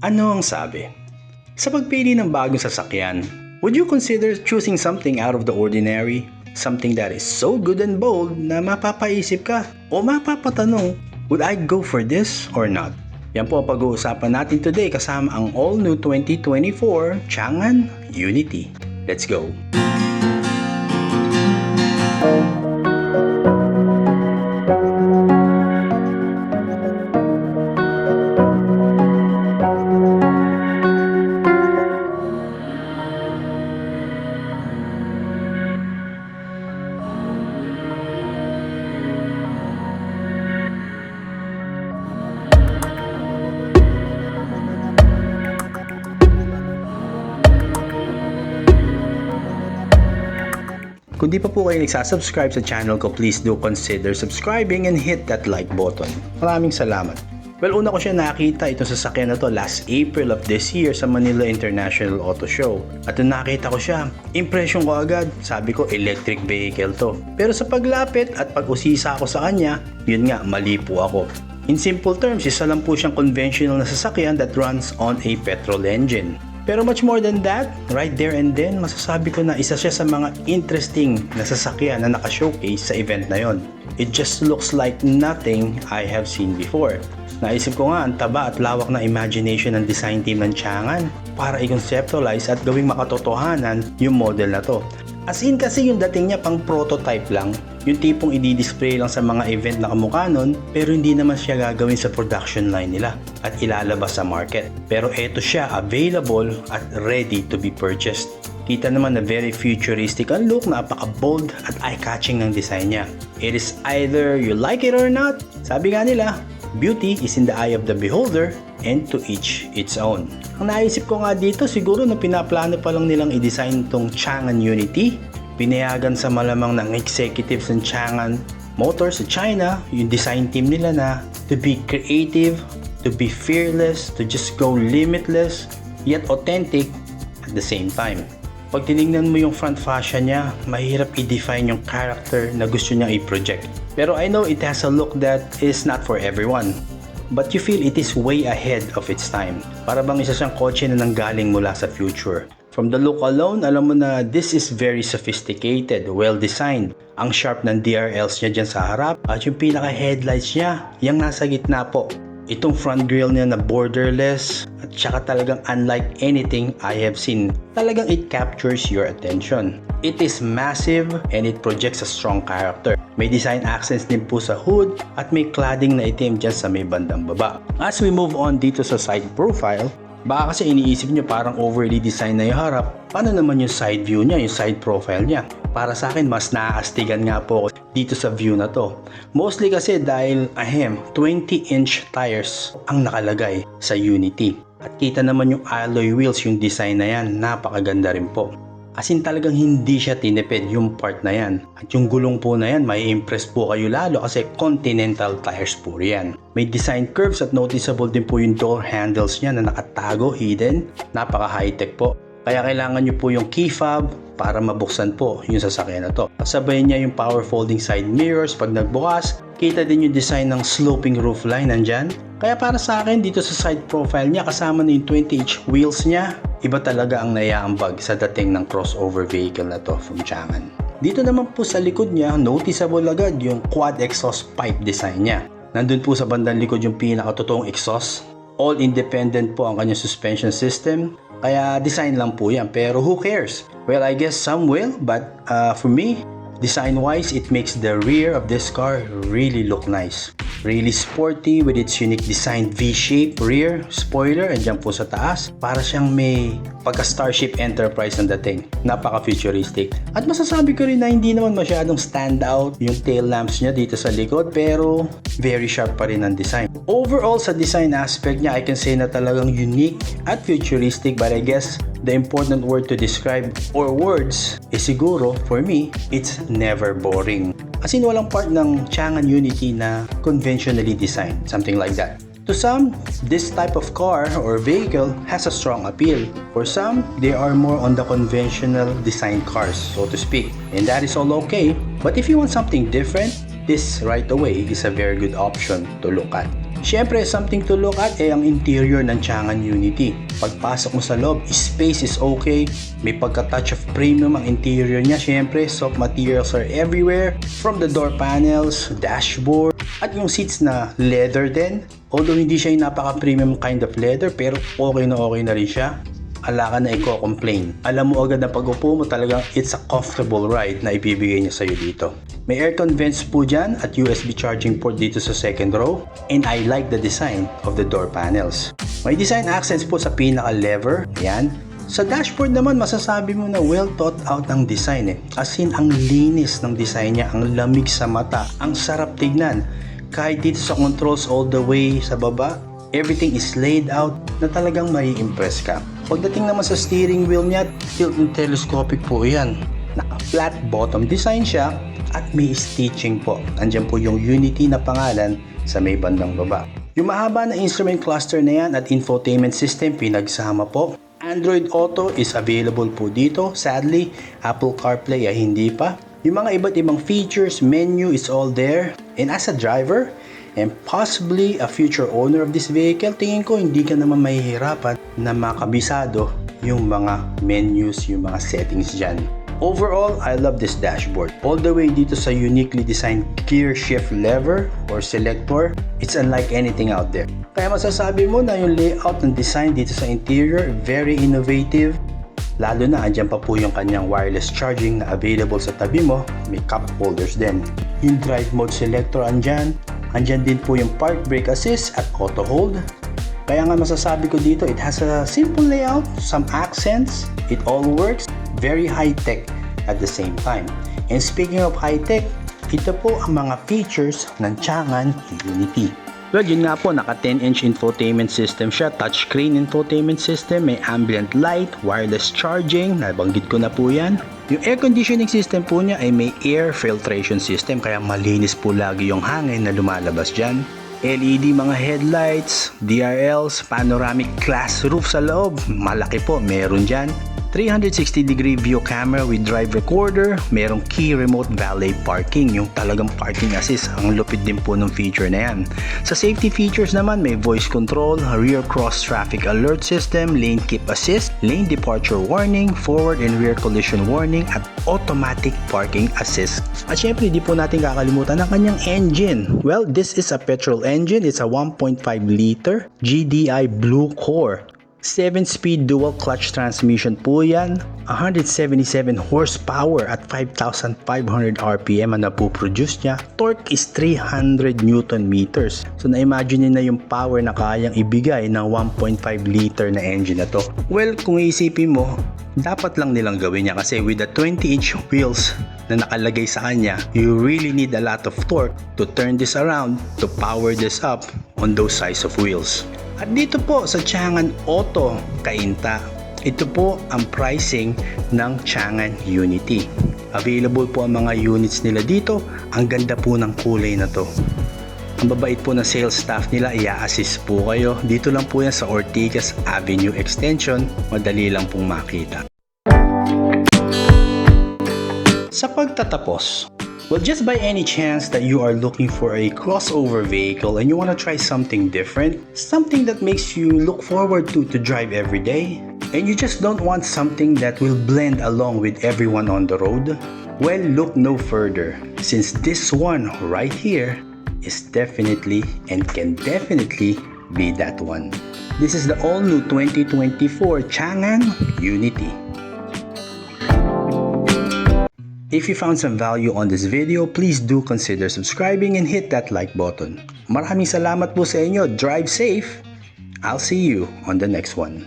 Ano ang sabi? Sa pagpili ng bagong sasakyan, would you consider choosing something out of the ordinary? Something that is so good and bold na mapapaisip ka o mapapatanong, would I go for this or not? Yan po ang pag-uusapan natin today kasama ang all-new 2024 Chang'an Unity. Let's go! Kung di pa po kayo nagsasubscribe sa channel ko, please do consider subscribing and hit that like button. Maraming salamat. Well, una ko siya nakita itong sasakyan na to last April of this year sa Manila International Auto Show. At nung nakita ko siya, impression ko agad, sabi ko electric vehicle to. Pero sa paglapit at pag-usisa ko sa kanya, yun nga, mali po ako. In simple terms, isa lang po siyang conventional na sasakyan that runs on a petrol engine. Pero much more than that, right there and then, masasabi ko na isa siya sa mga interesting na sasakyan na naka-showcase sa event na yon. It just looks like nothing I have seen before. Naisip ko nga ang taba at lawak na imagination ng design team ng Chang'an para i-conceptualize at gawing makatotohanan yung model na to. As in kasi yung dating niya pang prototype lang, yung tipong i-display lang sa mga event na kamukha nun, pero hindi naman siya gagawin sa production line nila at ilalabas sa market. Pero eto siya, available at ready to be purchased. Kita naman na very futuristic ang look, napaka-bold at eye-catching ng design niya. It is either you like it or not. Sabi nga nila, beauty is in the eye of the beholder and to each its own. Ang naisip ko nga dito, siguro na pinaplano pa lang nilang i-design tong Chang'an Unity, pinayagan sa malamang ng executives ng Chang'an Motors sa China, yung design team nila na to be creative, to be fearless, to just go limitless, yet authentic at the same time. Pag tinignan mo yung front fascia niya, mahirap i-define yung character na gusto niya i-project. Pero I know it has a look that is not for everyone. But you feel it is way ahead of its time. Para bang isa siyang kotse na nanggaling mula sa future. From the look alone, alam mo na this is very sophisticated, well designed. Ang sharp ng DRLs niya dyan sa harap at yung pinaka headlights niya, yung nasa gitna po. Itong front grille niya na borderless at saka talagang unlike anything I have seen. Talagang it captures your attention. It is massive and it projects a strong character. May design accents din po sa hood at may cladding na itim dyan sa may bandang baba. As we move on dito sa side profile, Baka kasi iniisip nyo parang overly design na yung harap. Paano naman yung side view niya, yung side profile niya? Para sa akin, mas naaastigan nga po dito sa view na to. Mostly kasi dahil, ahem, 20 inch tires ang nakalagay sa Unity. At kita naman yung alloy wheels, yung design na yan, napakaganda rin po. As in talagang hindi siya tinipid yung part na yan. At yung gulong po na yan, may impress po kayo lalo kasi continental tires po yan. May design curves at noticeable din po yung door handles niya na nakatago, hidden. Napaka high-tech po. Kaya kailangan nyo po yung key fob para mabuksan po yung sasakyan na to. Kasabay niya yung power folding side mirrors pag nagbukas. Kita din yung design ng sloping roofline nandyan. Kaya para sa akin dito sa side profile niya kasama na yung 20-inch wheels niya. Iba talaga ang naiaambag sa dating ng crossover vehicle na to from Chang'an. Dito naman po sa likod niya, noticeable agad yung quad exhaust pipe design niya. Nandun po sa bandang likod yung pinakatotoong exhaust. All independent po ang kanyang suspension system. Kaya design lang po yan. Pero who cares? Well, I guess some will. But uh, for me, design-wise, it makes the rear of this car really look nice. Really sporty with its unique design V-shape rear spoiler and dyan po sa taas. Para siyang may pagka Starship Enterprise ang dating. Napaka-futuristic. At masasabi ko rin na hindi naman masyadong stand out yung tail lamps niya dito sa likod pero very sharp pa rin ang design. Overall sa design aspect niya, I can say na talagang unique at futuristic but I guess the important word to describe or words is siguro for me, it's never boring. As in walang part ng Chang'an Unity na conventionally designed, something like that. To some, this type of car or vehicle has a strong appeal. For some, they are more on the conventional design cars, so to speak. And that is all okay. But if you want something different, this right away is a very good option to look at. Siyempre, something to look at ay ang interior ng Changan Unity. Pagpasok mo sa loob, space is okay. May pagka-touch of premium ang interior niya. Siyempre, soft materials are everywhere. From the door panels, dashboard, at yung seats na leather din. Although hindi siya yung napaka-premium kind of leather, pero okay na okay na rin siya ala ka na i-complain. Alam mo agad na pag upo mo talagang it's a comfortable ride na ibibigay niya sa'yo dito. May aircon vents po dyan at USB charging port dito sa second row and I like the design of the door panels. May design accents po sa pinaka-lever, ayan. Sa dashboard naman masasabi mo na well thought out ang design eh. As in ang linis ng design niya, ang lamig sa mata, ang sarap tignan. Kahit dito sa controls all the way sa baba, everything is laid out na talagang may impress ka. Pagdating naman sa steering wheel niya, tilt and telescopic po yan. Naka-flat bottom design siya at may stitching po. Andyan po yung Unity na pangalan sa may bandang baba. Yung mahaba na instrument cluster na yan at infotainment system pinagsama po. Android Auto is available po dito. Sadly, Apple CarPlay ay hindi pa. Yung mga iba't ibang features, menu is all there. And as a driver, and possibly a future owner of this vehicle, tingin ko hindi ka naman mahihirapan na makabisado yung mga menus, yung mga settings dyan. Overall, I love this dashboard. All the way dito sa uniquely designed gear shift lever or selector, it's unlike anything out there. Kaya masasabi mo na yung layout ng design dito sa interior, very innovative. Lalo na andyan pa po yung kanyang wireless charging na available sa tabi mo, may cup holders din. Yung drive mode selector andyan, andyan din po yung park brake assist at auto hold. Kaya nga masasabi ko dito, it has a simple layout, some accents, it all works, very high-tech at the same time. And speaking of high-tech, ito po ang mga features ng Changan Unity. Well, yun nga po, naka 10-inch infotainment system siya, touchscreen infotainment system, may ambient light, wireless charging, nabanggit ko na po yan. Yung air conditioning system po niya ay may air filtration system, kaya malinis po lagi yung hangin na lumalabas dyan. LED mga headlights, DRLs, panoramic glass roof sa loob, malaki po, meron dyan. 360 degree view camera with drive recorder, merong key remote valet parking, yung talagang parking assist, ang lupit din po ng feature na yan. Sa safety features naman, may voice control, rear cross traffic alert system, lane keep assist, lane departure warning, forward and rear collision warning, at automatic parking assist. At syempre, di po natin kakalimutan ang kanyang engine. Well, this is a petrol engine, it's a 1.5 liter GDI Blue Core 7-speed dual clutch transmission po yan. 177 horsepower at 5,500 RPM ang napoproduce niya. Torque is 300 Newton meters. So na-imagine niyo na yung power na kayang ibigay ng 1.5 liter na engine na to. Well, kung isipin mo, dapat lang nilang gawin niya kasi with the 20-inch wheels na nakalagay sa kanya, you really need a lot of torque to turn this around to power this up on those size of wheels. At dito po sa Changan Auto Kainta, ito po ang pricing ng Changan Unity. Available po ang mga units nila dito. Ang ganda po ng kulay na to. Ang babait po ng sales staff nila, i-assist po kayo. Dito lang po yan sa Ortigas Avenue Extension. Madali lang pong makita. Sa pagtatapos, Well, just by any chance that you are looking for a crossover vehicle and you want to try something different, something that makes you look forward to to drive every day, and you just don't want something that will blend along with everyone on the road, well, look no further since this one right here is definitely and can definitely be that one. This is the all new 2024 Changan Unity. If you found some value on this video, please do consider subscribing and hit that like button. Maraming salamat po sa inyo. Drive safe. I'll see you on the next one.